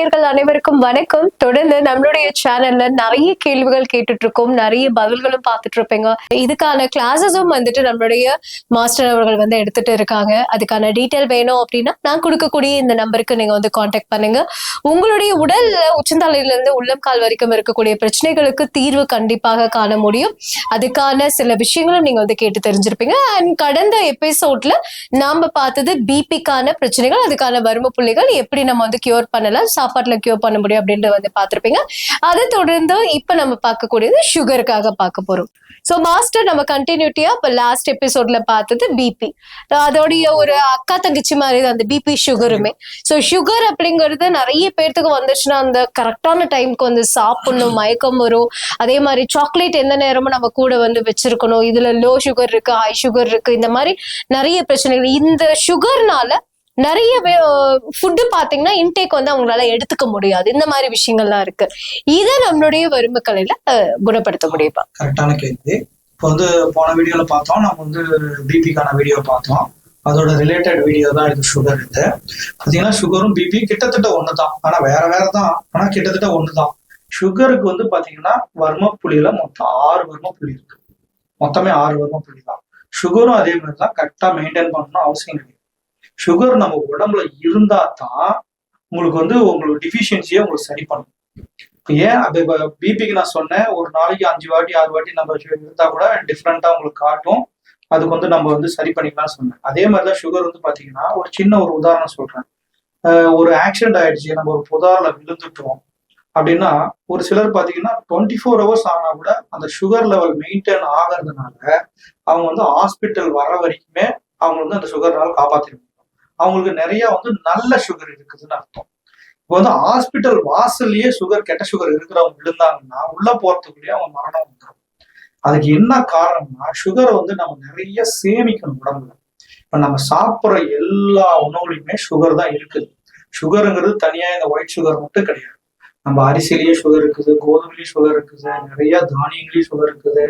நேயர்கள் அனைவருக்கும் வணக்கம். தொடர்ந்து நம்மளுடைய சேனல்ல நிறைய கேள்விகள் கேட்டுட்டு இருக்கோம் நிறைய பதில்களும் பார்த்துட்டு இருப்பீங்க இதுக்கான கிளாஸஸும் வந்துட்டு நம்மளுடைய மாஸ்டர் அவர்கள் வந்து எடுத்துட்டு இருக்காங்க. அதுக்கான டீட்டெயில் வேணும் அப்படின்னா நான் கொடுக்கக்கூடிய இந்த நம்பருக்கு நீங்க வந்து காண்டாக்ட் பண்ணுங்க. உங்களுடைய உடல்ல உச்சந்தலையில இருந்து உள்ளம் கால் வரைக்கும் இருக்கக்கூடிய பிரச்சனைகளுக்கு தீர்வு கண்டிப்பாக காண முடியும். அதுக்கான சில விஷயங்களும் நீங்க வந்து கேட்டு தெரிஞ்சிருப்பீங்க. அண்ட் கடந்த எபிசோட்ல நாம பார்த்தது பிபிக்கான பிரச்சனைகள் அதுக்கான வறுமை புள்ளிகள் எப்படி நம்ம வந்து கியூர் பண்ணலாம் சாப்பாட்டுல கியூர் பண்ண முடியும் அப்படின்ட்டு வந்து பார்த்திருப்பீங்க. அதை தொடர்ந்து இப்ப நம்ம பார்க்கக்கூடியது சுகருக்காக பார்க்க போறோம். ஸோ மாஸ்டர் நம்ம கண்டினியூட்டியா இப்போ லாஸ்ட் எபிசோட்ல பார்த்தது பிபி அதோடைய ஒரு அக்கா தங்கச்சி மாதிரி தான் அந்த பிபி சுகருமே ஸோ சுகர் அப்படிங்கிறது நிறைய பேர்த்துக்கு வந்துச்சுன்னா அந்த கரெக்டான டைம்க்கு வந்து சாப்பிடணும் மயக்கம் வரும். அதே மாதிரி சாக்லேட் எந்த நேரமும் நம்ம கூட வந்து வச்சிருக்கணும். இதுல லோ சுகர் இருக்கு ஹை சுகர் இருக்கு இந்த மாதிரி நிறைய பிரச்சனைகள். இந்த சுகர்னால நிறைய ஃபுட்டு பார்த்தீங்கன்னா இன்டேக் வந்து அவங்களால எடுத்துக்க முடியாது. இந்த மாதிரி விஷயங்கள்லாம் இருக்கு. இதை நம்மளுடைய வறுமை கலையில குணப்படுத்த முடியுமா? கரெக்டான கேள்வி. இப்போ வந்து போன வீடியோல பார்த்தோம் நம்ம வந்து பிபிக்கான வீடியோ பார்த்தோம். அதோட ரிலேட்டட் வீடியோ தான் இது சுகர் இது. பார்த்தீங்கன்னா சுகரும் பிபி கிட்டத்தட்ட ஒன்று தான் ஆனால் வேற வேற தான் ஆனால் கிட்டத்தட்ட ஒன்று தான் சுகருக்கு வந்து பார்த்தீங்கன்னா வர்ம புள்ளியில மொத்தம் ஆறு வர்ம புள்ளி இருக்கு. மொத்தமே ஆறு வர்ம புள்ளி தான் சுகரும் அதே மாதிரி தான் கரெக்டாக மெயின்டைன் பண்ணணும் அவசியம் கிடையாது சுகர் நம்ம உடம்புல இருந்தா தான் உங்களுக்கு வந்து உங்களுக்கு டிஃபிஷியன்சியை உங்களுக்கு சரி பண்ணும். ஏன் அது பிபிக்கு நான் சொன்னேன் ஒரு நாளைக்கு அஞ்சு வாட்டி ஆறு வாட்டி நம்ம இருந்தா கூட டிஃப்ரெண்டா உங்களுக்கு காட்டும். அதுக்கு வந்து நம்ம வந்து சரி பண்ணிக்கலாம்னு சொன்னேன். அதே மாதிரிதான் சுகர் வந்து பாத்தீங்கன்னா ஒரு சின்ன ஒரு உதாரணம் சொல்றேன். ஒரு ஆக்சிடென்ட் ஆயிடுச்சு நம்ம ஒரு புதாரில் விழுந்துட்டோம் அப்படின்னா ஒரு சிலர் பார்த்தீங்கன்னா டுவெண்ட்டி ஃபோர் ஹவர்ஸ் ஆனா கூட அந்த சுகர் லெவல் மெயின்டைன் ஆகிறதுனால அவங்க வந்து ஹாஸ்பிட்டல் வர வரைக்குமே அவங்க வந்து அந்த சுகர்னால காப்பாற்றிடுவாங்க அவங்களுக்கு நிறைய வந்து நல்ல சுகர் இருக்குதுன்னு அர்த்தம். இப்போ வந்து ஹாஸ்பிட்டல் வாசல்லையே சுகர் கெட்ட சுகர் இருக்கிறவங்க விழுந்தாங்கன்னா உள்ள போறதுக்குள்ளேயே அவங்க மரணம் வந்துடும் அதுக்கு என்ன காரணம்னா சுகரை வந்து நம்ம நிறைய சேமிக்கணும் உடம்புல. இப்ப நம்ம சாப்பிட்ற எல்லா உணவுலையுமே சுகர் தான் இருக்குது. சுகருங்கிறது தனியா இந்த ஒயிட் சுகர் மட்டும் கிடையாது. நம்ம அரிசிலேயே சுகர் இருக்குது கோதுமையிலேயும் சுகர் இருக்குது நிறைய தானியங்களையும் சுகர் இருக்குது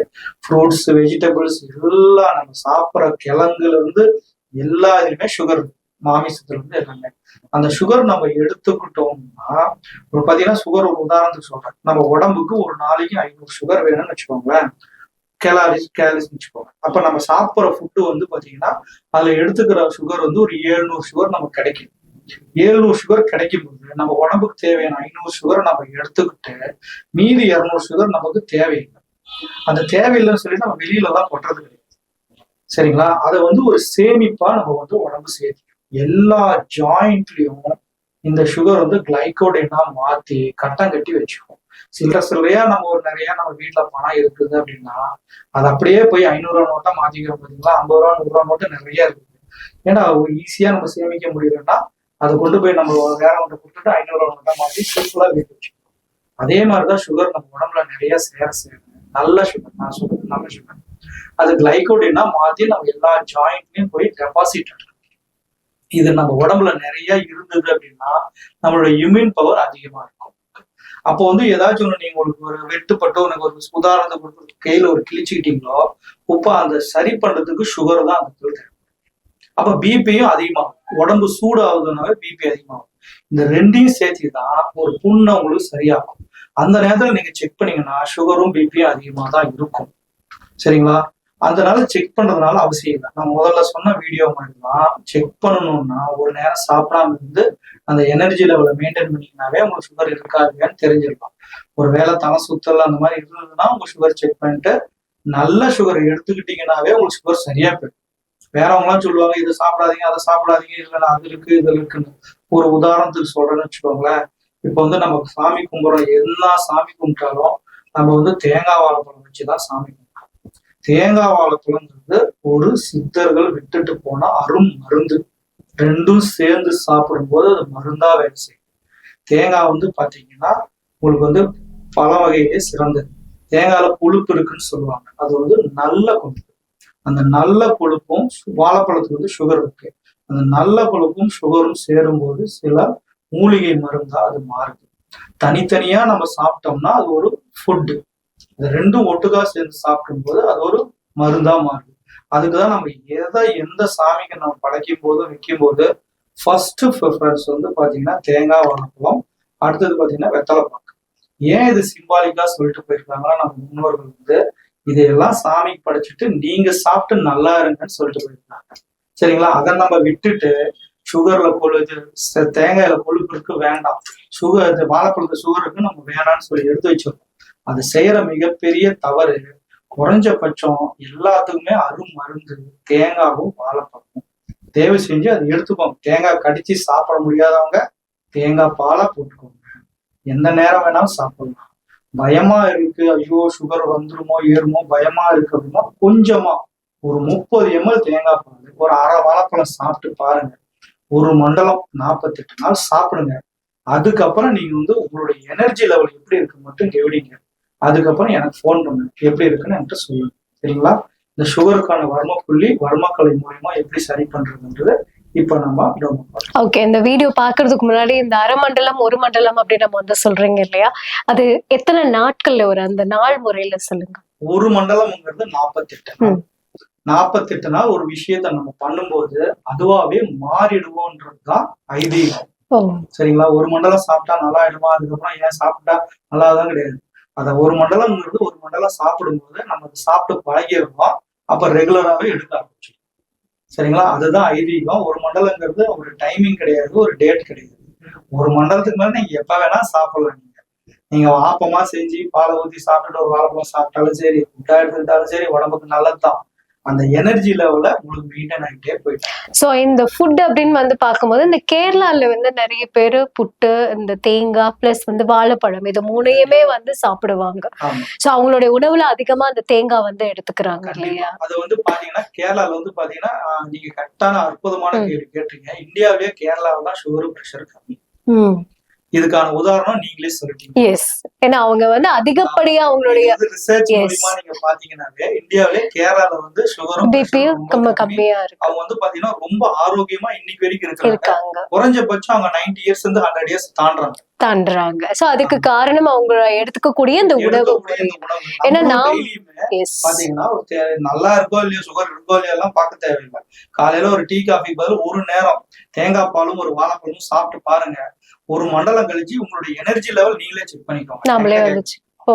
ஃப்ரூட்ஸ் வெஜிடபிள்ஸ் எல்லாம் நம்ம சாப்பிட்ற கிழங்குல இருந்து எல்லா இதுலயுமே சுகர் இருக்கு. மாமிசத்துல இருந்து எல்லாமே அந்த சுகர் நம்ம எடுத்துக்கிட்டோம்னா ஒரு பாத்தீங்கன்னா சுகர் ஒரு உதாரணத்துக்கு சொல்றேன். நம்ம உடம்புக்கு ஒரு நாளைக்கு ஐநூறு சுகர் வேணும்னு வச்சுக்கோங்களேன். கேலாரிஸ் கேலரிஸ் வச்சுக்கோங்க. அப்ப நம்ம சாப்பிட்ற ஃபுட்டு வந்து பாத்தீங்கன்னா அதுல எடுத்துக்கிற சுகர் வந்து ஒரு ஏழ்நூறு சுகர் நமக்கு கிடைக்கும். ஏழ்நூறு சுகர் கிடைக்கும் போது நம்ம உடம்புக்கு தேவையான ஐநூறு சுகரை நம்ம எடுத்துக்கிட்டு மீதி இரநூறு சுகர் நமக்கு தேவையில்லை. அந்த தேவையில்லைன்னு சொல்லி நம்ம வெளியில தான் கொட்டுறது கிடையாது. சரிங்களா? அதை வந்து ஒரு சேமிப்பா நம்ம வந்து உடம்பு சேர்த்து எல்லா ஜாயிண்ட்லயும் இந்த சுகர் வந்து கிளைகோடைனா மாத்தி கட்டம் கட்டி வச்சுக்கும். சில்லற சில்லறையா நம்ம ஒரு நிறைய நம்ம வீட்டுல பணம் இருக்குது அப்படின்னா அது அப்படியே போய் ஐநூறு ரூபா நோட்டா மாத்திக்கிறோம் பாத்தீங்களா? ஐம்பது ரூபா நூறு ரூபா நோட்டு நிறைய இருக்குது. ஏன்னா ஈஸியா நம்ம சேமிக்க முடியலன்னா அதை கொண்டு போய் நம்ம வேற ஒன்று கொடுத்துட்டு ஐநூறு ரூபா நோட்டா மாத்தி சிம்பிளா வீட்டு வச்சுக்கணும். அதே மாதிரிதான் சுகர் நம்ம உடம்புல நிறைய சேர சேரும் நல்ல சுகர் நான் சொல்றது நல்ல சுகர் அது கிளைகோடினா மாத்தி நம்ம எல்லா ஜாயிண்ட்லயும் போய் டெபாசிட் இது நம்ம உடம்புல நிறைய இருந்தது அப்படின்னா நம்மளோட இம்யூன் பவர் அதிகமா இருக்கும். அப்போ வந்து ஏதாச்சும் ஒண்ணு நீங்க உங்களுக்கு ஒரு வெட்டுப்பட்டோ உனக்கு ஒரு உதாரணத்துக்கு ஒரு கையில ஒரு கிழிச்சுக்கிட்டீங்களோ இப்போ அந்த சரி பண்றதுக்கு சுகர் தான் அந்த தேவை அப்ப பிபியும் அதிகமாகும். உடம்பு சூடாகுதுனாவே பிபி அதிகமாகும். இந்த ரெண்டையும் சேர்த்து தான் ஒரு புண்ணை உங்களுக்கு சரியாகும். அந்த நேரத்துல நீங்க செக் பண்ணீங்கன்னா சுகரும் பிபியும் அதிகமா தான் இருக்கும். சரிங்களா? அதனால செக் பண்றதுனால அவசியம் இல்லை. நான் முதல்ல சொன்ன வீடியோ மாதிரி தான் செக் பண்ணணும்னா ஒரு நேரம் சாப்பிடாம இருந்து அந்த எனர்ஜி லெவலை மெயின்டைன் பண்ணிங்கனாவே உங்களுக்கு சுகர் இருக்கா இல்லையான்னு தெரிஞ்சிடலாம் ஒரு வேளை தலை சுத்தல் அந்த மாதிரி இருந்ததுன்னா உங்க சுகர் செக் பண்ணிட்டு நல்ல சுகர் எடுத்துக்கிட்டீங்கன்னாவே உங்களுக்கு சுகர் சரியா போயிடும். வேறவங்களாம் சொல்லுவாங்க இதை சாப்பிடாதீங்க அதை சாப்பிடாதீங்க இல்லைன்னா அது இருக்கு இது இருக்குன்னு. ஒரு உதாரணத்துக்கு சொல்றேன்னு வச்சுக்கோங்களேன். இப்போ வந்து நம்ம சாமி கும்பிட்றோம் எல்லா சாமி கும்பிட்டாலும் நம்ம வந்து தேங்காய் வாழைப்பழம் வச்சுதான் சாமி கும்பிடுறோம். தேங்காய் வாழைப்பழம்ங்கிறது ஒரு சித்தர்கள் விட்டுட்டு போன அரும் மருந்து. ரெண்டும் சேர்ந்து சாப்பிடும்போது அது மருந்தா வேலை செய்யும். தேங்காய் வந்து பாத்தீங்கன்னா உங்களுக்கு வந்து பல வகையிலே சிறந்தது. தேங்காயில கொழுப்பு இருக்குன்னு சொல்லுவாங்க. அது வந்து நல்ல கொழுப்பு. அந்த நல்ல கொழுப்பும் சு- வாழைப்பழத்துக்கு வந்து சுகர் இருக்கு. அந்த நல்ல கொழுப்பும் சுகரும் சேரும்போது சில மூலிகை மருந்தா அது மாறுது. தனித்தனியா நம்ம சாப்பிட்டோம்னா அது ஒரு ஃபுட்டு இது ரெண்டும் ஒட்டுக்கா சேர்ந்து சாப்பிடும் போது அது ஒரு மருந்தா மாறுது. அதுக்குதான் நம்ம எதை எந்த சாமிக்கு நம்ம படைக்கும் போது விற்கும் போது ஃபர்ஸ்ட் ப்ரிஃபரன்ஸ் வந்து பாத்தீங்கன்னா தேங்காய் வனப்பழம் அடுத்தது பாத்தீங்கன்னா வெத்தலை பாக்கு ஏன் இது சிம்பாலிக்கா சொல்லிட்டு போயிருக்காங்கன்னா நம்ம முன்னோர்கள் வந்து இதையெல்லாம் சாமிக்கு படைச்சிட்டு நீங்க சாப்பிட்டு நல்லா இருங்கன்னு சொல்லிட்டு போயிருக்காங்க. சரிங்களா? அதை நம்ம விட்டுட்டு சுகர்ல கொழுது தேங்காயில கொழுப்பு இருக்கு வேண்டாம். சுகர் இந்த வாழைப்பழத்துல சுகர் இருக்கு நம்ம வேணாம்னு சொல்லி எடுத்து வச்சிருக்கோம். அது செய்யற மிகப்பெரிய தவறு. குறைஞ்சபட்சம் எல்லாத்துக்குமே அரும் மருந்து. தேங்காவும் வாழைப்பழமும். தயவு செஞ்சு அதை எடுத்துக்கோங்க. தேங்காய் கடிச்சு சாப்பிட முடியாதவங்க தேங்காய் பாலை போட்டுக்கோங்க. எந்த நேரம் வேணாலும் சாப்பிடலாம். பயமா இருக்கு. ஐயோ சுகர் வந்துருமோ ஏறுமோ பயமா இருக்கு அப்படின்னா கொஞ்சமா ஒரு முப்பது எம்எல் தேங்காய் பால் ஒரு அரை வாழைப்பழம் சாப்பிட்டு பாருங்க. ஒரு மண்டலம் நாற்பத்தெட்டு நாள் சாப்பிடுங்க. அதுக்கப்புறம் நீங்க வந்து உங்களுடைய எனர்ஜி லெவல் எப்படி இருக்கு மட்டும் கவனிங்க அதுக்கப்புறம் எனக்கு ஃபோன் பண்ணுங்க எப்படி இருக்குன்னு என்கிட்ட சொல்லுங்க சரிங்களா? இந்த சுகருக்கான வர்ம புள்ளி வர்மக்கலை மூலியமா எப்படி சரி பண்றதுன்றது இப்ப நம்ம. ஓகே இந்த வீடியோ பாக்குறதுக்கு முன்னாடி இந்த அரை மண்டலம் ஒரு மண்டலம் அப்படின்னு நம்ம வந்து சொல்றீங்க இல்லையா? அது எத்தனை நாட்கள்ல ஒரு அந்த நாள் முறையில சொல்லுங்க. ஒரு மண்டலம்ங்கிறது நாற்பத்தெட்டு ம். நாற்பத்தெட்டு நாள் ஒரு விஷயத்த நம்ம பண்ணும்போது அதுவாவே மாறிடுவோன்றதுதான் ஐதீகம். சரிங்களா? ஒரு மண்டலம் சாப்பிட்டா நல்லா ஆயிடுமா? அதுக்கப்புறம் ஏன் சாப்பிட்டா நல்லாதான் கிடையாது. அதை ஒரு மண்டலம்ங்கிறது ஒரு மண்டலம் சாப்பிடும்போது நம்ம அதை சாப்பிட்டு பழகிடுறோம் அப்ப ரெகுலராகவே எடுக்க ஆரம்பிச்சிடும். சரிங்களா? அதுதான் ஐதீகம். ஒரு மண்டலங்கிறது ஒரு டைமிங் கிடையாது ஒரு டேட் கிடையாது. ஒரு மண்டலத்துக்கு மேலே நீங்க எப்ப வேணா சாப்பிடலாம் நீங்க. நீங்க ஆப்பமா செஞ்சு பாலை ஊற்றி சாப்பிட்டுட்டு ஒரு வாழைப்பழம் சாப்பிட்டாலும் சரி ஃபுட்டா எடுத்துக்கிட்டாலும் சரி உடம்புக்கு நல்லதுதான். அந்த எனர்ஜி லெவல உங்களுக்கு மெயின்டைன் ஆகிட்டே போயிட்டு சோ இந்த ஃபுட் அப்படின்னு வந்து பார்க்கும்போது இந்த கேரளால வந்து நிறைய பேர் புட்டு இந்த தேங்காய் பிளஸ் வந்து வாழைப்பழம் இது மூணையுமே வந்து சாப்பிடுவாங்க. சோ அவங்களுடைய உணவுல அதிகமா அந்த தேங்காய் வந்து எடுத்துக்கிறாங்க இல்லையா. அது வந்து பாத்தீங்கன்னா கேரளால வந்து பாத்தீங்கன்னா நீங்க கரெக்டான அற்புதமான. கேள்வி கேட்டீங்க இந்தியாவிலேயே கேரளாவில தான் சுகர் பிரஷர் கம்மி. இதுக்கான உதாரணம் நீங்களே சொல்லிட்டீங்க. எஸ் ஏன்னா அவங்க வந்து அதிகப்படியா அவங்களுடைய ரிசர்ச். மூலியமா நீங்க பாத்தீங்கன்னாவே இந்தியாவிலே கேரளால வந்து சுகரும் கம்ம கம்மியா இருக்கு. அவங்க வந்து பாத்தீங்கன்னா ரொம்ப ஆரோக்கியமா இன்னைக்கு வரைக்கும் இருக்காங்க. குறைஞ்சபட்சம் அவங்க 90 இயர்ஸ் இருந்து ஹண்ட்ரட் இயர்ஸ் தாண்டுறாங்க. தாண்டுறாங்க. சோ அதுக்கு காரணம் அவங்க எடுத்துக்கக்கூடிய இந்த உணவு. ஏன்னா நாம் பாத்தீங்கன்னா நல்லா இருக்கோ இல்லையோ சுகர் இருக்கோ இல்லையோ எல்லாம் பார்க்க தேவையில்லை. காலையில ஒரு டீ காஃபி பதில் ஒரு நேரம் தேங்காய் பாலும் ஒரு வாழைப்பழமும் சாப்பிட்டு பாருங்க. ஒரு மண்டலம் கழிச்சு உங்களுடைய எனர்ஜி லெவல் நீங்களே செக் பண்ணிக்கோங்க. ஓ?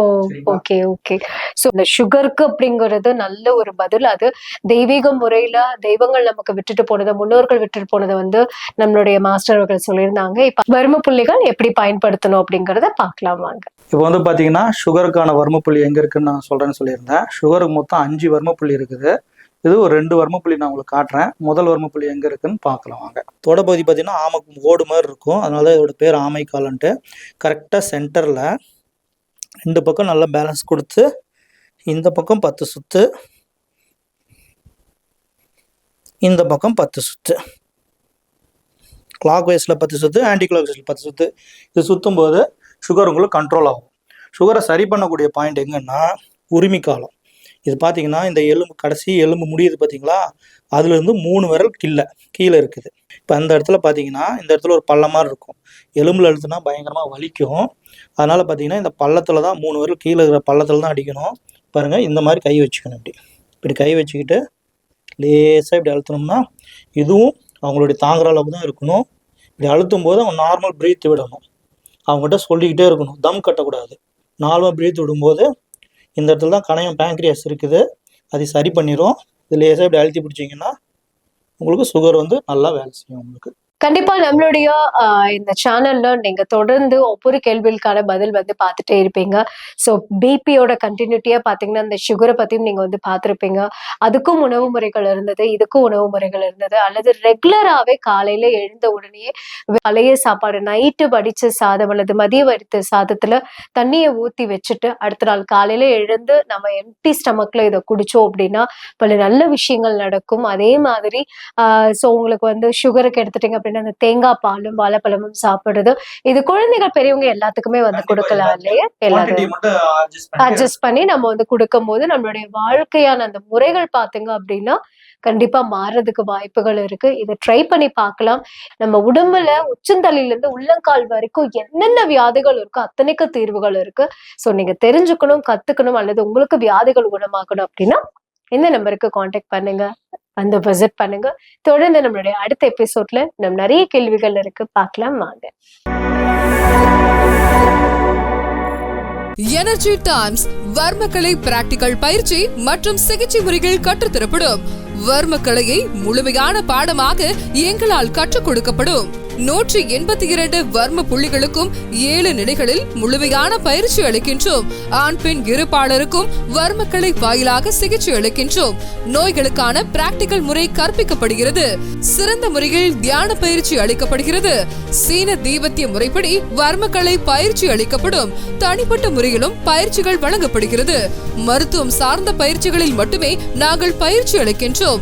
ஓகே ஓகே சோ இந்த சுகருக்கு அப்படிங்கிறது நல்ல ஒரு பதில். அது தெய்வீக முறையில தெய்வங்கள் நமக்கு விட்டுட்டு போனதை முன்னோர்கள் விட்டுட்டு போனதை வந்து நம்மளுடைய மாஸ்டர் அவர்கள் சொல்லியிருந்தாங்க. இப்ப வறும புள்ளிகள் எப்படி பயன்படுத்தணும் அப்படிங்கறத பார்க்கலாம் வாங்க. இப்போ வந்து பாத்தீங்கன்னா சுகருக்கான வர்மப்புள்ளி எங்க இருக்குன்னு நான் சொல்றேன்னு சொல்லியிருந்தேன். சுகருக்கு மொத்தம் அஞ்சு வர்மப்புள்ளி இருக்குது. இது ஒரு ரெண்டு வர்மப்புள்ளி நான் உங்களுக்கு காட்டுறேன். முதல் வர்மப்புள்ளி எங்க இருக்குன்னு பார்க்கலாம் வாங்க. தொடப்பகுதி பார்த்தீங்கன்னா ஆமை ஓடு மாதிரி இருக்கும். அதனால இதோட பேர் ஆமைக்காலன்ட்டு. கரெக்டாக சென்டரில் ரெண்டு பக்கம் நல்லா பேலன்ஸ் கொடுத்து இந்த பக்கம் பத்து சுற்று இந்த பக்கம் பத்து சுற்று கிளாக் வைஸில் பத்து சுற்று ஆன்டி கிளாக் வைஸில் பத்து சுற்று இது சுற்றும் போது சுகர் உங்களுக்கு கண்ட்ரோல் ஆகும். சுகரை சரி பண்ணக்கூடிய பாயிண்ட் எங்கன்னா உரிமை காலம். இது பார்த்தீங்கன்னா இந்த எலும்பு கடைசி எலும்பு முடியுது பார்த்தீங்களா அதுலேருந்து மூணு விரல் கீழே கீழே இருக்குது. இப்போ அந்த இடத்துல பார்த்தீங்கன்னா இந்த இடத்துல ஒரு பள்ளம் மாதிரி இருக்கும். எலும்பில் அழுத்துனா பயங்கரமாக வலிக்கும். அதனால் பார்த்தீங்கன்னா இந்த பள்ளத்தில் தான் மூணு விரல் கீழே இருக்கிற பள்ளத்தில் தான் அடிக்கணும். பாருங்கள் இந்த மாதிரி கை வச்சுக்கணும் இப்படி. இப்படி கை வச்சுக்கிட்டு லேசாக இப்படி அழுத்தணும்னா இதுவும் அவங்களுடைய தாங்குற அளவுக்கு தான் இருக்கணும். இப்படி அழுத்தும் போது அவங்க நார்மல் பிரீத் விடணும். அவங்ககிட்ட சொல்லிக்கிட்டே இருக்கணும். தம் கட்டக்கூடாது. நார்மல் பிரீத் விடும்போது இந்த இடத்துல தான் கணையம் பேங்க்ரியாஸ் இருக்குது. அதை சரி பண்ணிடும் இது லேசாக இப்படி அழுத்தி பிடிச்சிங்கன்னா உங்களுக்கு சுகர் வந்து நல்லா வேலை செய்யும் உங்களுக்கு. கண்டிப்பா நம்மளுடைய இந்த சேனல்ல நீங்க தொடர்ந்து ஒவ்வொரு கேள்விகளுக்கான பதில் வந்து பார்த்துட்டே இருப்பீங்க. ஸோ பிபியோட கண்டினியூட்டியா பாத்தீங்கன்னா இந்த சுகரை பத்தியும் நீங்க வந்து பார்த்துருப்பீங்க. அதுக்கும் உணவு முறைகள் இருந்தது இதுக்கும் உணவு முறைகள் இருந்தது. அல்லது ரெகுலராகவே காலையில எழுந்த உடனே பழைய சாப்பாடு நைட்டு வடிச்ச சாதம் அல்லது மதிய வடித்த சாதத்துல தண்ணியை ஊத்தி வச்சுட்டு அடுத்த நாள் காலையில எழுந்து நம்ம எம்டி ஸ்டமக்ல இதை குடிச்சோம் அப்படின்னா பல நல்ல விஷயங்கள் நடக்கும். அதே மாதிரி ஸோ உங்களுக்கு வந்து சுகருக்கு எடுத்துட்டீங்க அப்படின்னா அந்த தேங்காய் பாலும் வாழைப்பழமும் சாப்பிடுறது. இது குழந்தைகள் பெரியவங்க எல்லாத்துக்குமே வந்து கொடுக்கலாம் இல்லையா? எல்லாரும். அட்ஜஸ்ட் பண்ணி நம்ம வந்து கொடுக்கும் போது நம்மளுடைய வாழ்க்கையான அந்த முறைகள் பாத்தீங்க அப்படின்னா கண்டிப்பா மாறுறதுக்கு வாய்ப்புகள் இருக்கு. இதை ட்ரை பண்ணி பார்க்கலாம். நம்ம உடம்புல உச்சந்தலையில இருந்து உள்ளங்கால் வரைக்கும் என்னென்ன வியாதிகள் இருக்கோ அத்தனைக்கு தீர்வுகள் இருக்கு. சோ நீங்க தெரிஞ்சுக்கணும் கத்துக்கணும் அல்லது உங்களுக்கு வியாதிகள் குணமாக்கணும் அப்படின்னா இந்த நம்பருக்கு காண்டாக்ட் பண்ணுங்க. வந்து விசிட் பண்ணுங்க. தொடர்ந்து நம்மளுடைய அடுத்த எபிசோட்ல நம்ம நிறைய கேள்விகள் இருக்கு. பார்க்கலாம் வாங்க. எனர்ஜி டைம்ஸ் வர்மக்கலை பிராக்டிகல் பயிற்சி மற்றும் சிகிச்சை முறைகள் கற்றுத்தரப்படும். வர்மக்கலையை முழுமையான பாடமாக எங்களால் கற்றுக் கொடுக்கப்படும். நூற்றி எண்பத்தி இரண்டு வர்ம புள்ளிகளுக்கும் ஏழு நிலைகளில் முழுமையான பயிற்சி அளிக்கின்றோம். ஆண் பெண் இருப்பாளருக்கும் வர்மக்கலை வாயிலாக சிகிச்சை அளிக்கின்றோம். நோய்களுக்கான பிராக்டிகல் முறை கற்பிக்கப்படுகிறது. சிறந்த முறையில் தியான பயிற்சி அளிக்கப்படுகிறது. சீன தீபத்திய முறைப்படி வர்மக்கலை பயிற்சி அளிக்கப்படும். தனிப்பட்ட முறையிலும் பயிற்சிகள் வழங்கப்படுகிறது. மருத்துவம் சார்ந்த பயிற்சிகளில் மட்டுமே நாங்கள் பயிற்சி அளிக்கின்றோம்.